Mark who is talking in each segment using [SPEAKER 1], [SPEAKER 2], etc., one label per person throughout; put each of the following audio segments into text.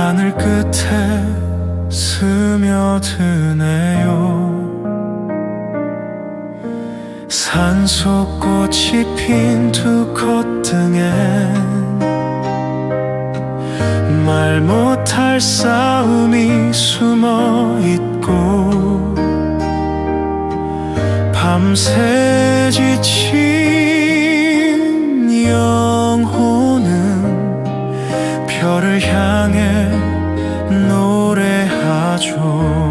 [SPEAKER 1] 하늘 끝에 스며드네요. 산소꽃이 핀 두 콧등엔 말 못할 싸움이 숨어 있고 밤새 지친 영혼은 별을 향해 노래하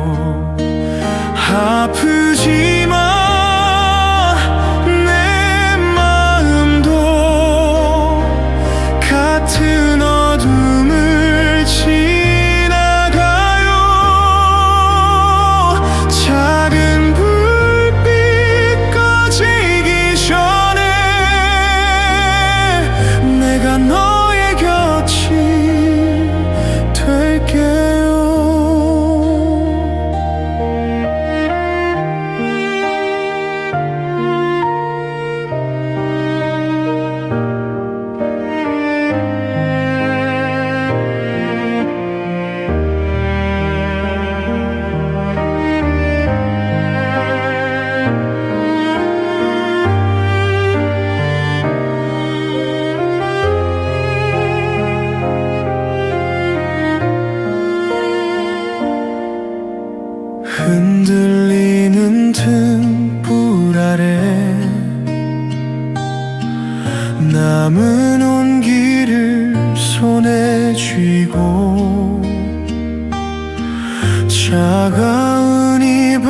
[SPEAKER 1] 차가운 이 방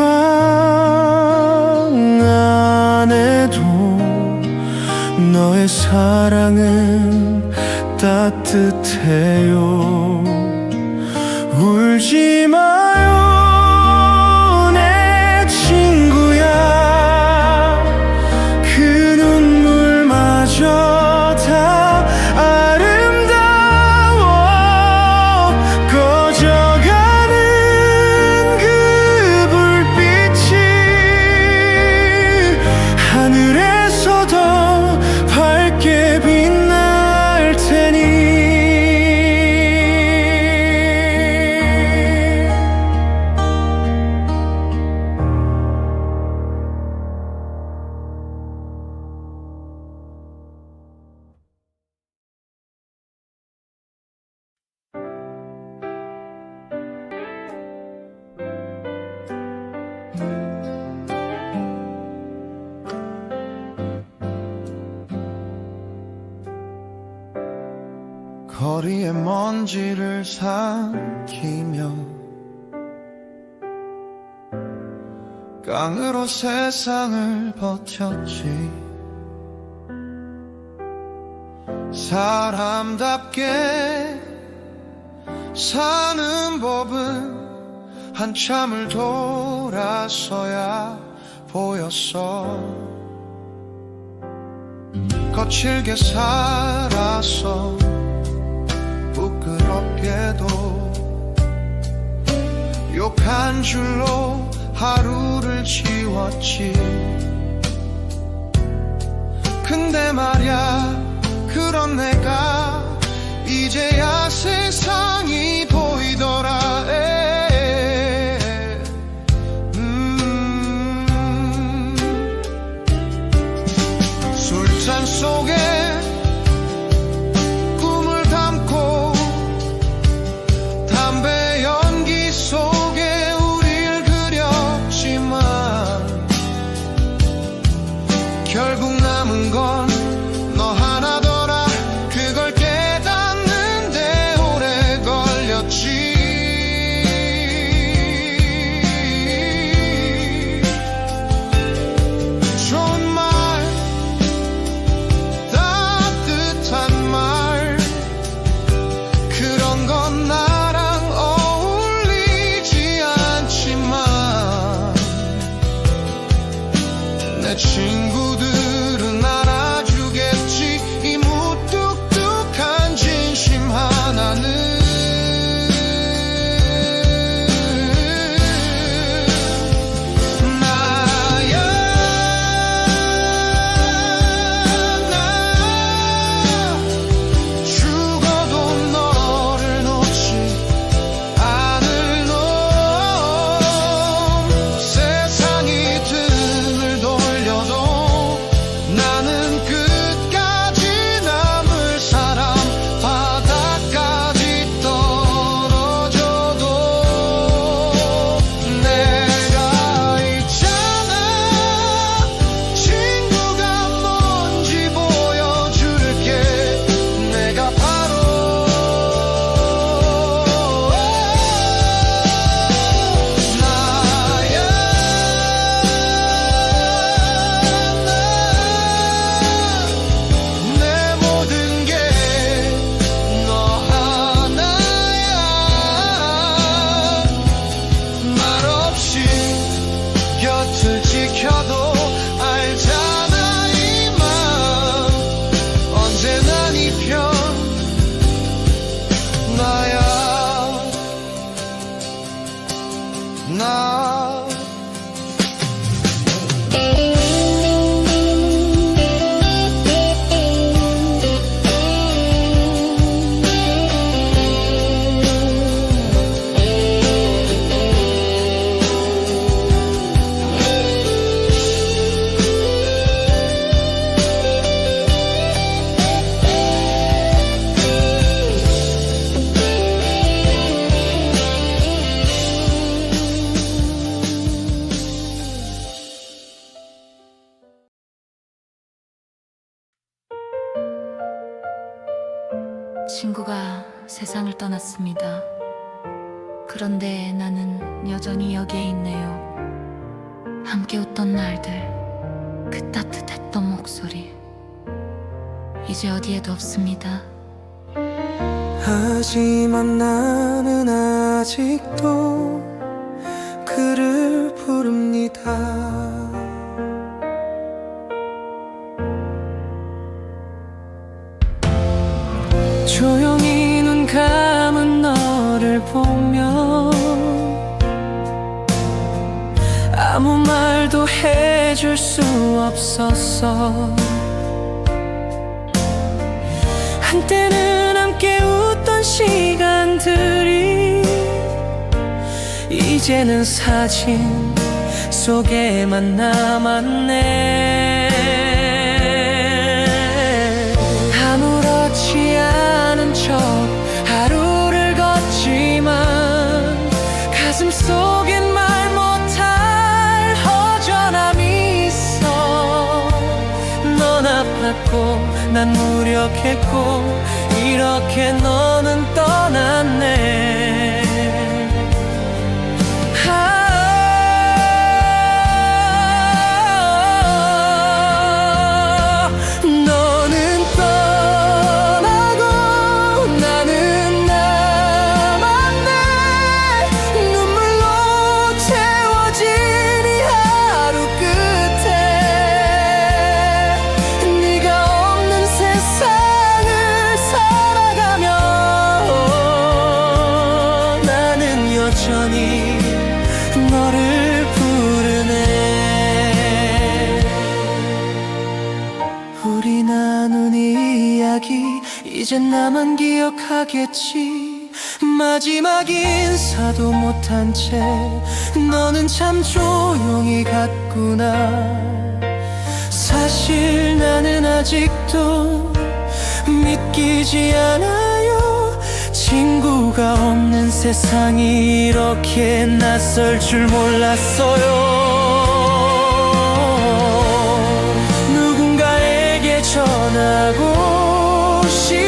[SPEAKER 1] 안에도 너의 사랑은 따뜻해요 삼키며 깡으로 세상을 버텼지. 사람답게 사는 법은 한참을 돌아서야 보였어. 거칠게 살아서 부끄럽게도 욕한 줄로 하루를 지웠지 Now
[SPEAKER 2] 친구가 세상을 떠났습니다. 그런데 나는 여전히 여기에 있네요. 함께 웃던 날들, 그 따뜻했던 목소리. 이제 어디에도 없습니다.
[SPEAKER 1] 하지만 나는 아직도 그를 부릅니다. 보며 아무 말도 해줄 수 없었어. 한때는 함께 웃던 시간들이 이제는 사진 속에만 남았네 아팠고 난 무력했고 이렇게 너는 떠났네 여전히 너를 부르네. 우리 나눈 이야기 이젠 나만 기억하겠지. 마지막 인사도 못한 채 너는 참 조용히 갔구나. 사실 나는 아직도 믿기지 않아요 친구가 없는 세상이 이렇게 낯설 줄 몰랐어요. 누군가에게 전하고 싶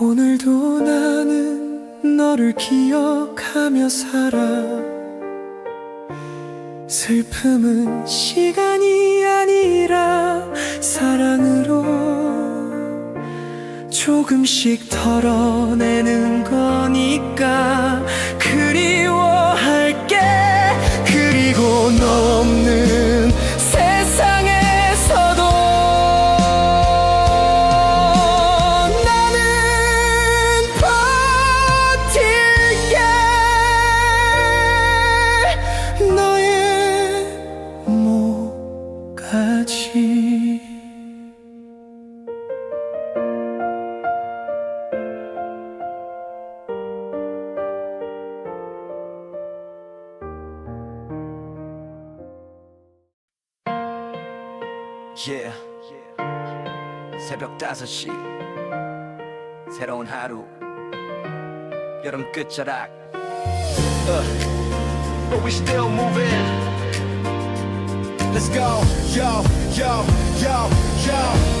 [SPEAKER 1] 오늘도 나는 너를 기억하며 살아. 슬픔은 시간이 아니라 사랑으로 조금씩 덜어내는 거니까
[SPEAKER 3] 5시 새로운 하루 여름 끝자락 uh. But we still moving Let's go Yo, yo, yo, yo Yeah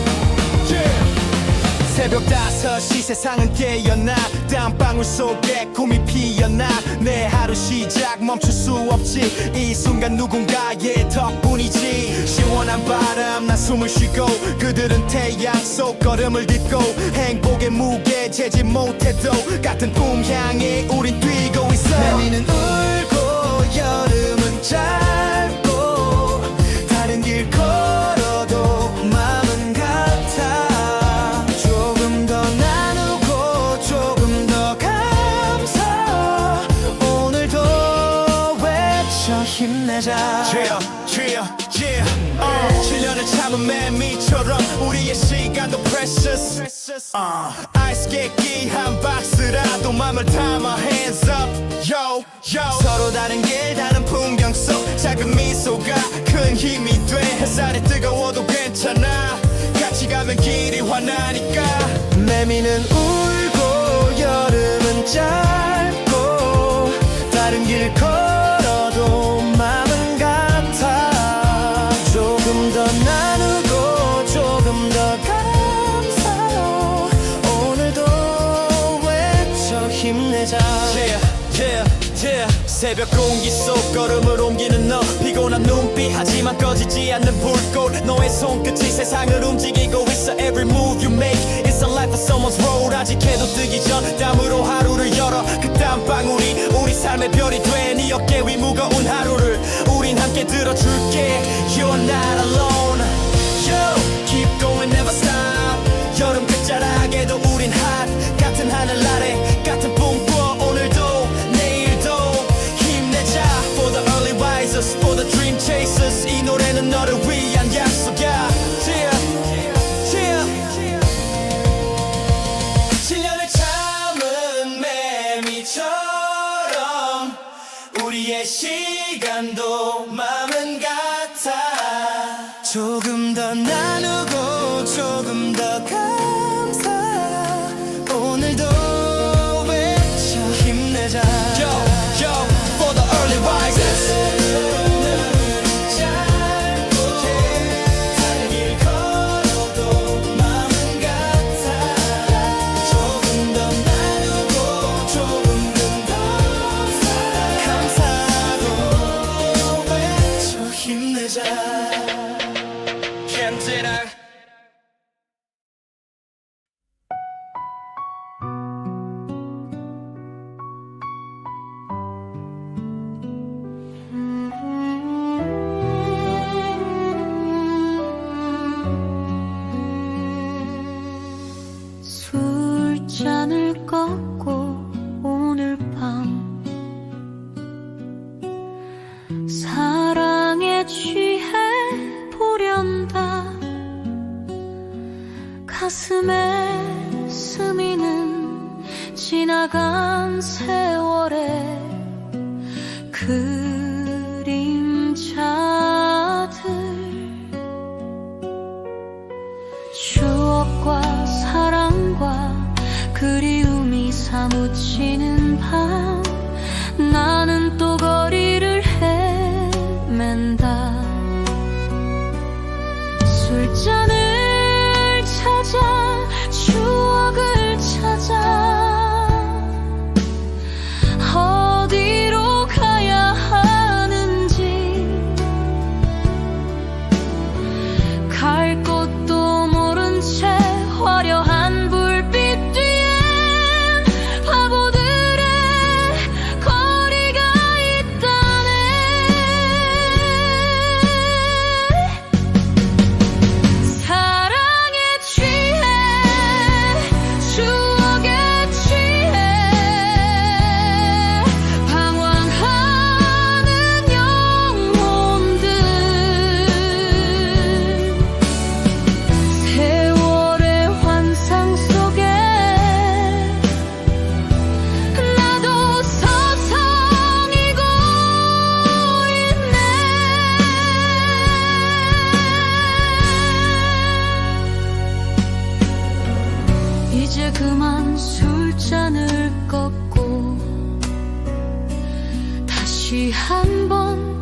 [SPEAKER 1] 새벽 5시 세상은 깨어나 땀방울 속에 꿈이 피어나 내 하루 시작 멈출 수 없지. 이 순간 누군가의 덕분이지. 시원한 바람 난 숨을 쉬고 그들은 태양 속 걸음을 딛고 행복의 무게 재지 못해도 같은 꿈 향해 우린 뛰고 있어. 매미는 울고 여름 힘내자. yeah, yeah, yeah. uh, 7년을 참은 매미처럼 우리의 시간도 precious. uh, 아이스 깨끼 한 박스라도 맘을 담아 hands up. Yo, yo. 서로 다른 길 다른 풍경 속 작은 미소가 큰 힘이 돼. 햇살이 뜨거워도 괜찮아. 같이 가면 길이 환하니까. 매미는 울고 여름은 짧고 다른 길 걸어 나누고 조금 더 감사로 오늘도 외쳐 힘내자. 새벽 공기 속 걸음을 옮기는 너. 피곤한 눈빛 하지만 꺼지지 않는 불꽃. 너의 손끝이 세상을 움직이고 있어. Every move you make It's a life of someone's road. 아직 해도 뜨기 전 땀으로 하루를 열어. 그 땀방울이 우리 삶의 별이 돼네 어깨 위 무거운 하루를 우린 함께 들어줄게. You're not alone Yo, keep going never stop 여름 끝자락에도 우린 hot 같은 하늘 아래
[SPEAKER 2] 술잔을 꺾고 的 다시 한번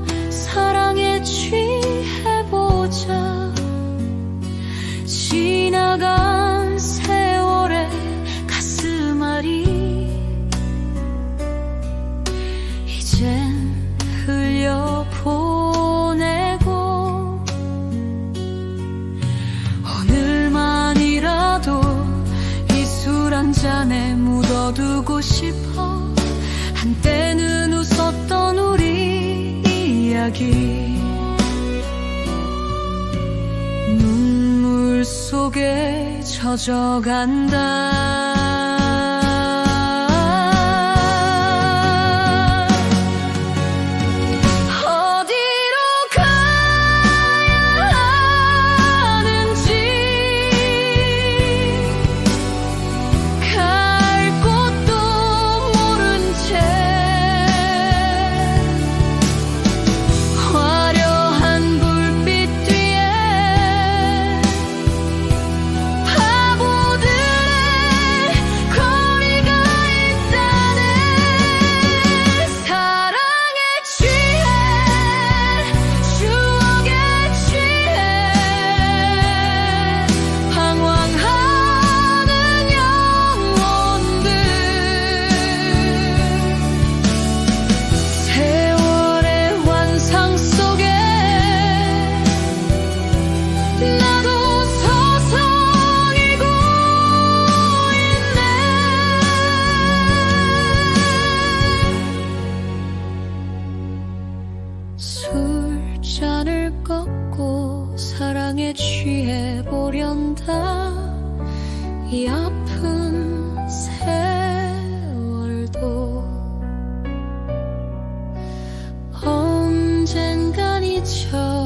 [SPEAKER 2] 속에 젖어간다 꺾고 사랑에 취해 보련다. 이 아픈 세월도 언젠간 잊혀지겠지